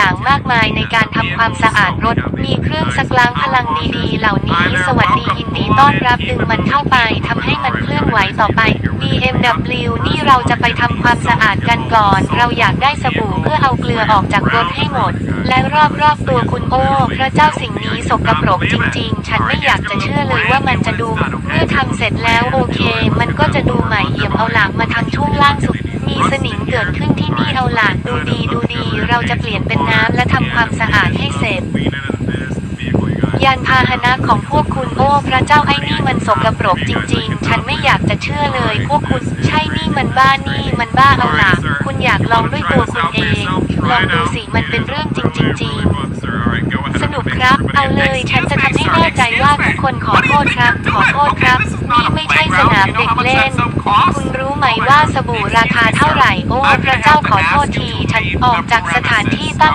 ต่างๆ มากมายในการทำความสะอาดรถ มีเครื่องซักล้างพลังดีๆ เหล่านี้ สวัสดียินดีต้อนรับดึงมันเข้าไปทำให้มันเคลื่อนไหวต่อไป BMW นี่เราจะไปทำความสะอาดกันก่อน เราอยากได้สบู่เพื่อเอาเกลือออกจากรถให้หมด และรอบๆตัวคุณโอ้พระเจ้าสิ่งนี้สกปรกจริงๆ ฉันไม่อยากจะเชื่อเลยว่ามันจะดู เมื่อทำเสร็จแล้วโอเค มันก็จะดูใหม่เอี่ยมเอาหลังมาทางช่วงล่างสุด มีสนิมเกิดขึ้นที่นี่เอาหลังดูดีดูดี เราจะเปลี่ยนเป็นน้ำและทำความสะอาดให้เสร็จ ยานพาหนะของพวกคุณโอ้พระเจ้าไอ้นี่มันสกปรกจริง ๆ ฉันไม่อยากจะเชื่อเลย พวกคุณใช่นี่มันบ้านี่มันบ้าเอาหลังคุณอยากลองด้วยตัวคุณเอง ลองดูสิมันเป็นเรื่องจริงจริงๆสนุกครับ เอาเลยฉันจะท คนขอโทษครับ ขอโทษครับนี่ไม่ใช่สนามเด็กเล่น คุณรู้ไหมว่าสบู่ราคาเท่าไหร่ โอ้พระเจ้าขอโทษที ฉันออกจากสถานที่ตั้ง